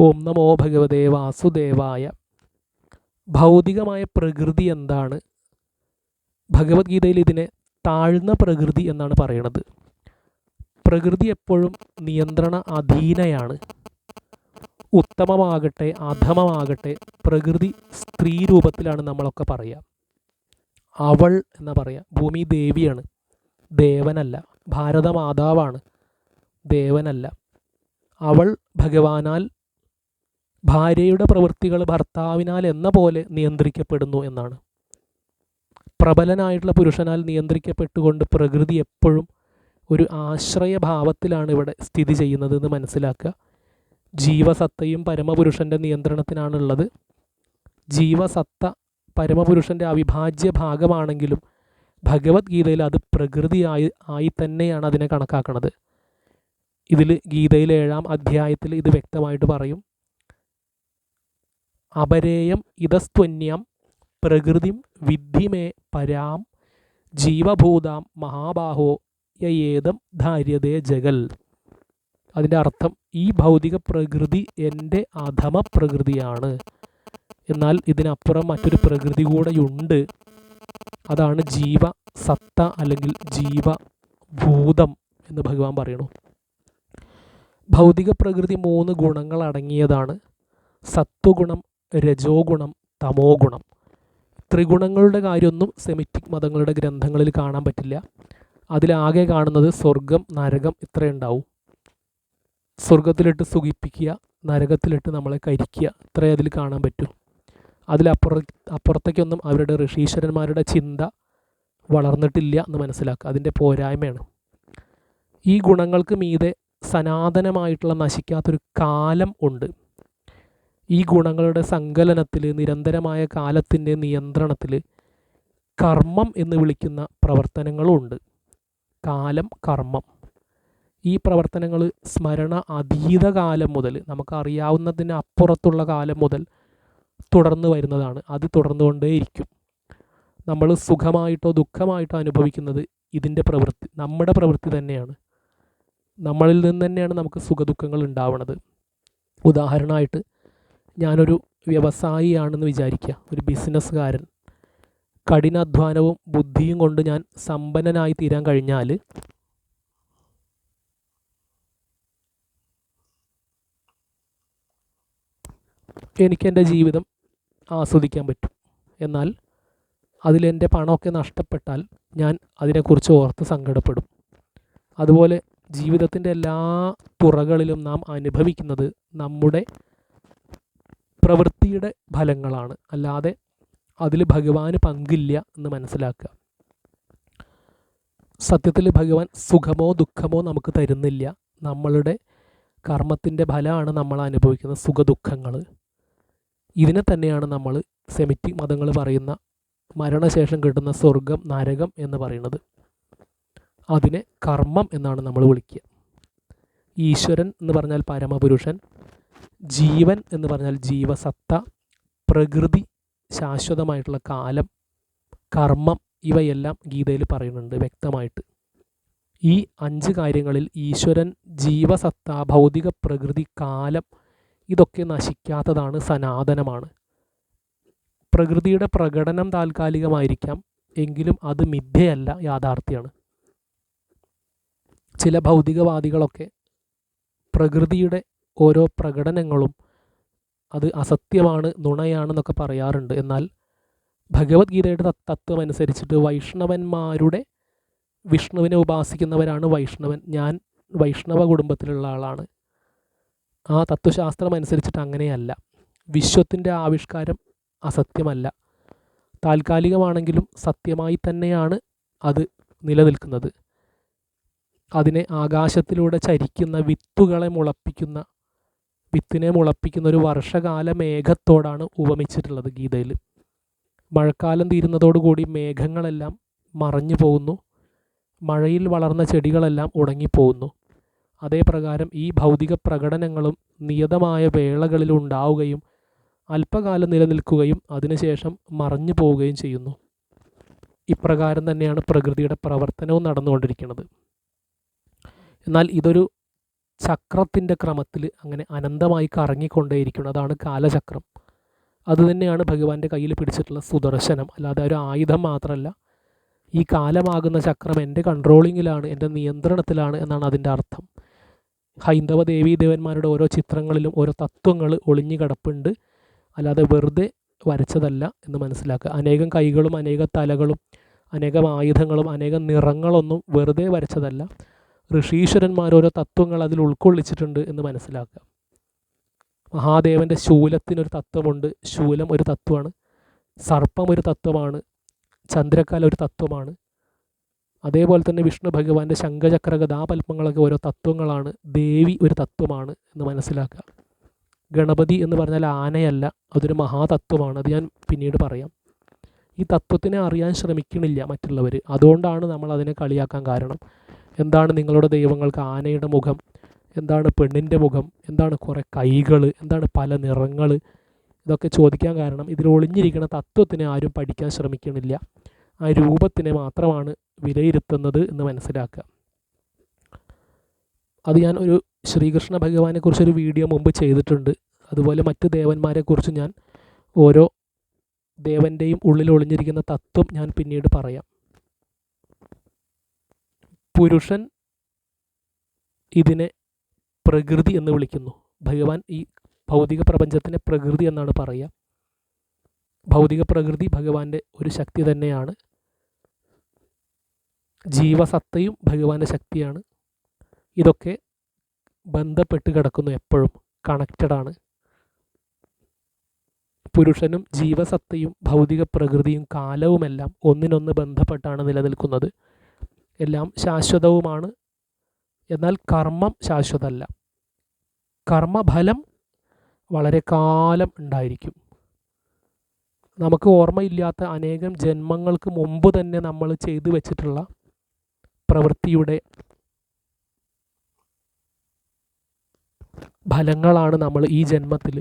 ഓം നമോ ഭഗവതേ വാസുദേവായ. ഭൗതികമായ പ്രകൃതി എന്താണ്? ഭഗവത്ഗീതയിൽ ഇതിനെ താഴ്ന്ന പ്രകൃതി എന്നാണ് പറയണത്. പ്രകൃതി എപ്പോഴും നിയന്ത്രണ അധീനയാണ്. ഉത്തമമാകട്ടെ അധമമാകട്ടെ പ്രകൃതി സ്ത്രീ രൂപത്തിലാണ് നമ്മളൊക്കെ പറയുക അവൾ എന്ന് പറയുക ഭൂമി ദേവിയാണ്. ദേവനല്ല. ഭാരതമാതാവാണ്. ദേവനല്ല. അവൾ ഭഗവാനാൽ ഭാര്യയുടെ പ്രവൃത്തികൾ ഭർത്താവിനാൽ എന്ന പോലെ നിയന്ത്രിക്കപ്പെടുന്നു എന്നാണ്. പ്രബലനായിട്ടുള്ള പുരുഷനാൽ നിയന്ത്രിക്കപ്പെട്ടുകൊണ്ട് പ്രകൃതി എപ്പോഴും ഒരു ആശ്രയഭാവത്തിലാണ് ഇവിടെ സ്ഥിതി ചെയ്യുന്നത് എന്ന് മനസ്സിലാക്കുക. ജീവസത്തയും പരമപുരുഷന്റെ നിയന്ത്രണത്തിനാണുള്ളത്. ജീവസത്ത പരമപുരുഷന്റെ അവിഭാജ്യ ഭാഗമാണെങ്കിലും ഭഗവത്ഗീതയിൽ അത് പ്രകൃതിയായി ആയി തന്നെയാണ് അതിനെ കണക്കാക്കുന്നത് ഇതിൽ ഗീതയിലെ ഏഴാം അധ്യായത്തിൽ ഇത് വ്യക്തമായിട്ട് പറയും. അപരേയം ഇതസ്ത്വന്യം പ്രകൃതിം വിദ്ധിമേ പരാം ജീവഭൂതാം മഹാബാഹോ യേതം ധാര്യതേ ജഗൽ. അതിന്റെ അർത്ഥം ഈ ഭൗതിക പ്രകൃതി എന്റെ അധമ പ്രകൃതിയാണ്. എന്നാൽ ഇതിനപ്പുറം മറ്റൊരു പ്രകൃതി കൂടെയുണ്ട്. അതാണ് ജീവ സത്ത അല്ലെങ്കിൽ ജീവ ഭൂതം എന്ന് ഭഗവാൻ പറയണു ഭൗതിക പ്രകൃതി മൂന്ന് ഗുണങ്ങൾ അടങ്ങിയതാണ് സത്വഗുണം രജോ ഗുണം തമോ ഗുണം ത്രിഗുണങ്ങളുടെ കാര്യമൊന്നും സെമിറ്റിക് മതങ്ങളുടെ ഗ്രന്ഥങ്ങളിൽ കാണാൻ പറ്റില്ല. അതിലാകെ കാണുന്നത് സ്വർഗം നരകം ഇത്രയുണ്ടാവും. സ്വർഗത്തിലിട്ട് സുഖിപ്പിക്കുക നരകത്തിലിട്ട് നമ്മളെ കരിക്കുക ഇത്രയേ അതിൽ കാണാൻ പറ്റും. അതിലപ്പുറ അപ്പുറത്തേക്കൊന്നും അവരുടെ ഋഷീശ്വരന്മാരുടെ ചിന്ത വളർന്നിട്ടില്ല എന്ന് മനസ്സിലാക്കുക. അതിന്റെ പോരായ്മയാണ്. ഈ ഗുണങ്ങൾക്ക് മീതെ സനാതനമായിട്ടുള്ള നശിക്കാത്തൊരു കാലം ഉണ്ട്. ഈ ഗുണങ്ങളുടെ സങ്കലനത്തിൽ നിരന്തരമായ കാലത്തിന്റെ നിയന്ത്രണത്തിൽ കർമ്മം എന്ന് വിളിക്കുന്ന പ്രവർത്തനങ്ങളുണ്ട് കാലം കർമ്മം. ഈ പ്രവർത്തനങ്ങൾ സ്മരണ അതീത കാലം മുതൽ നമുക്കറിയാവുന്നതിന് അപ്പുറത്തുള്ള കാലം മുതൽ തുടർന്ന് വരുന്നതാണ്. അത് തുടർന്നു തുടർന്നുകൊണ്ടേയിരിക്കും. നമ്മൾ സുഖമായിട്ടോ ദുഃഖമായിട്ടോ അനുഭവിക്കുന്നത് ഇതിന്റെ പ്രവൃത്തി നമ്മുടെ പ്രവൃത്തി തന്നെയാണ്. നമ്മളിൽ നിന്ന് തന്നെയാണ് നമുക്ക് സുഖദുഃഖങ്ങൾ ഉണ്ടാവുന്നത് ഉദാഹരണമായിട്ട് ഞാനൊരു വ്യവസായിയാണെന്ന് വിചാരിക്കുക. ഒരു ബിസിനസ്സുകാരൻ. കഠിനാധ്വാനവും ബുദ്ധിയും കൊണ്ട് ഞാൻ സമ്പന്നനായി തീരാൻ കഴിഞ്ഞാൽ എനിക്കെന്റെ ജീവിതം ആസ്വദിക്കാൻ പറ്റും. എന്നാൽ അതിലെന്റെ പണമൊക്കെ നഷ്ടപ്പെട്ടാൽ ഞാൻ അതിനെക്കുറിച്ച് ഓർത്ത് സങ്കടപ്പെടും. അതുപോലെ ജീവിതത്തിന്റെ എല്ലാ തുറകളിലും നാം അനുഭവിക്കുന്നത് നമ്മുടെ പ്രവൃത്തിയുടെ ഫലങ്ങളാണ്. അല്ലാതെ അതിൽ ഭഗവാന് പങ്കില്ല എന്ന് മനസ്സിലാക്കുക. സത്യത്തിൽ ഭഗവാൻ സുഖമോ ദുഃഖമോ നമുക്ക് തരുന്നില്ല. നമ്മളുടെ കർമ്മത്തിന്റെ ഫലമാണ് നമ്മൾ അനുഭവിക്കുന്ന സുഖദുഃഖങ്ങൾ ഇതിനെ തന്നെയാണ് നമ്മൾ സെമിറ്റിക് മതങ്ങൾ പറയുന്ന മരണശേഷം കിട്ടുന്ന സ്വർഗം നരകം എന്ന് പറയുന്നത്. അതിനെ കർമ്മം എന്നാണ് നമ്മൾ വിളിക്കുക. ഈശ്വരൻ എന്ന് പറഞ്ഞാൽ പരമപുരുഷൻ. ജീവൻ എന്ന് പറഞ്ഞാൽ ജീവസത്ത പ്രകൃതി ശാശ്വതമായിട്ടുള്ള കാലം കർമ്മം ഇവയെല്ലാം ഗീതയിൽ പറയുന്നുണ്ട് വ്യക്തമായിട്ട്. ഈ അഞ്ച് കാര്യങ്ങളിൽ ഈശ്വരൻ ജീവസത്ത ഭൗതിക പ്രകൃതി കാലം ഇതൊക്കെ നശിക്കാത്തതാണ് സനാതനമാണ്. പ്രകൃതിയുടെ പ്രകടനം താൽക്കാലികമായിരിക്കാം എങ്കിലും അത് മിഥ്യയല്ല യാഥാർത്ഥ്യമാണ്. ചില ഭൗതികവാദികളൊക്കെ പ്രകൃതിയുടെ ഓരോ പ്രകടനങ്ങളും അത് അസത്യമാണ് നുണയാണെന്നൊക്കെ പറയാറുണ്ട്. എന്നാൽ ഭഗവത്ഗീതയുടെ തത്വം അനുസരിച്ചിട്ട് വൈഷ്ണവന്മാരുടെ വിഷ്ണുവിനെ ഉപാസിക്കുന്നവരാണ് വൈഷ്ണവൻ. ഞാൻ വൈഷ്ണവ കുടുംബത്തിലുള്ള ആളാണ്. ആ തത്വശാസ്ത്രം അനുസരിച്ചിട്ട് അങ്ങനെയല്ല. വിശ്വത്തിന്റെ ആവിഷ്കാരം അസത്യമല്ല. താൽക്കാലികമാണെങ്കിലും സത്യമായി തന്നെയാണ് അത് നിലനിൽക്കുന്നത്. അതിനെ ആകാശത്തിലൂടെ ചരിക്കുന്ന വിത്തുകളെ മുളപ്പിക്കുന്ന വിത്തിനെ മുളപ്പിക്കുന്ന ഒരു വർഷകാല മേഘത്തോടാണ് ഉപമിച്ചിട്ടുള്ളത് ഗീതയിൽ മഴക്കാലം തീരുന്നതോടുകൂടി മേഘങ്ങളെല്ലാം മറഞ്ഞു പോകുന്നു. മഴയിൽ വളർന്ന ചെടികളെല്ലാം ഉണങ്ങിപ്പോകുന്നു. അതേ പ്രകാരം ഈ ഭൗതിക പ്രകടനങ്ങളും നിയതമായ വേളകളിൽ ഉണ്ടാവുകയും അല്പകാലം നിലനിൽക്കുകയും അതിനുശേഷം മറഞ്ഞു പോവുകയും ചെയ്യുന്നു. ഇപ്രകാരം തന്നെയാണ് പ്രകൃതിയുടെ പ്രവർത്തനവും നടന്നുകൊണ്ടിരിക്കുന്നത്. എന്നാൽ ഇതൊരു ചക്രത്തിന്റെ ക്രമത്തിൽ അങ്ങനെ അനന്തമായി കറങ്ങിക്കൊണ്ടേയിരിക്കണം അതാണ് കാലചക്രം. അതുതന്നെയാണ് ഭഗവാന്റെ കയ്യിൽ പിടിച്ചിട്ടുള്ള സുദർശനം. അല്ലാതെ ഒരു ആയുധം മാത്രമല്ല. ഈ കാലമാകുന്ന ചക്രം എന്റെ കൺട്രോളിങ്ങിലാണ് എന്റെ നിയന്ത്രണത്തിലാണ് എന്നാണ് അതിന്റെ അർത്ഥം. ഹൈന്ദവ ദേവീ ദേവന്മാരുടെ ഓരോ ചിത്രങ്ങളിലും ഓരോ തത്വങ്ങൾ ഒളിഞ്ഞു കിടപ്പുണ്ട്. അല്ലാതെ വെറുതെ വരച്ചതല്ല എന്ന് മനസ്സിലാക്കുക. അനേകം കൈകളും അനേക തലകളും അനേകം ആയുധങ്ങളും അനേകം നിറങ്ങളൊന്നും വെറുതെ വരച്ചതല്ല. ഋഷീശ്വരന്മാർ ഓരോ തത്വങ്ങൾ അതിൽ ഉൾക്കൊള്ളിച്ചിട്ടുണ്ട് എന്ന് മനസ്സിലാക്കാം. മഹാദേവന്റെ ശൂലത്തിനൊരു തത്വമുണ്ട്. ശൂലം ഒരു തത്വമാണ്. സർപ്പം ഒരു തത്വമാണ്. ചന്ദ്രക്കാല ഒരു തത്വമാണ്. അതേപോലെ തന്നെ വിഷ്ണു ഭഗവാന്റെ ശംഖചക്ര കഥാപൽപ്പങ്ങളൊക്കെ ഓരോ തത്വങ്ങളാണ്. ദേവി ഒരു തത്വമാണ് എന്ന് മനസ്സിലാക്കുക ഗണപതി എന്ന് പറഞ്ഞാൽ ആനയല്ല അതൊരു മഹാതത്വമാണ്. അത് ഞാൻ പിന്നീട് പറയാം. ഈ തത്വത്തിനെ അറിയാൻ ശ്രമിക്കണില്ല മറ്റുള്ളവർ അതുകൊണ്ടാണ് നമ്മൾ അതിനെ കളിയാക്കാൻ കാരണം. എന്താണ് നിങ്ങളുടെ ദൈവങ്ങൾക്ക് ആനയുടെ മുഖം? എന്താണ് പെണ്ണിന്റെ മുഖം? എന്താണ് കുറേ കൈകൾ എന്താണ് പല നിറങ്ങൾ ഇതൊക്കെ ചോദിക്കാൻ കാരണം ഇതിൽ ഒളിഞ്ഞിരിക്കുന്ന തത്വത്തിനെ ആരും പഠിക്കാൻ ശ്രമിക്കണില്ല. ആ രൂപത്തിനെ മാത്രമാണ് വിലയിരുത്തുന്നത് എന്ന് മനസ്സിലാക്കുക. അത് ഞാൻ ഒരു ശ്രീകൃഷ്ണ ഭഗവാനെക്കുറിച്ചൊരു വീഡിയോ മുമ്പ് ചെയ്തിട്ടുണ്ട്. അതുപോലെ മറ്റ് ദേവന്മാരെക്കുറിച്ച് ഞാൻ ഓരോ ദേവന്റെയും ഉള്ളിൽ ഒളിഞ്ഞിരിക്കുന്ന തത്വം ഞാൻ പിന്നീട് പറയാം. പുരുഷൻ ഇതിനെ പ്രകൃതി എന്ന് വിളിക്കുന്നു. ഭഗവാൻ ഈ ഭൗതിക പ്രപഞ്ചത്തിനെ പ്രകൃതി എന്നാണ് പറയുക. ഭൗതിക പ്രകൃതി ഭഗവാന്റെ ഒരു ശക്തി തന്നെയാണ്. ജീവസത്തയും ഭഗവാന്റെ ശക്തിയാണ്. ഇതൊക്കെ ബന്ധപ്പെട്ട് കിടക്കുന്നു എപ്പോഴും കണക്റ്റഡ് ആണ്. പുരുഷനും ജീവസത്തയും ഭൗതിക പ്രകൃതിയും കാലവുമെല്ലാം ഒന്നിനൊന്ന് ബന്ധപ്പെട്ടാണ് നിലനിൽക്കുന്നത്. എല്ലാം ശാശ്വതവുമാണ്. എന്നാൽ കർമ്മം ശാശ്വതമല്ല. കർമ്മഫലം വളരെ കാലം ഉണ്ടായിരിക്കും. നമുക്ക് ഓർമ്മയില്ലാത്ത അനേകം ജന്മങ്ങൾക്ക് മുമ്പ് തന്നെ നമ്മൾ ചെയ്തു വെച്ചിട്ടുള്ള പ്രവൃത്തിയുടെ ഫലങ്ങളാണ് നമ്മൾ ഈ ജന്മത്തിൽ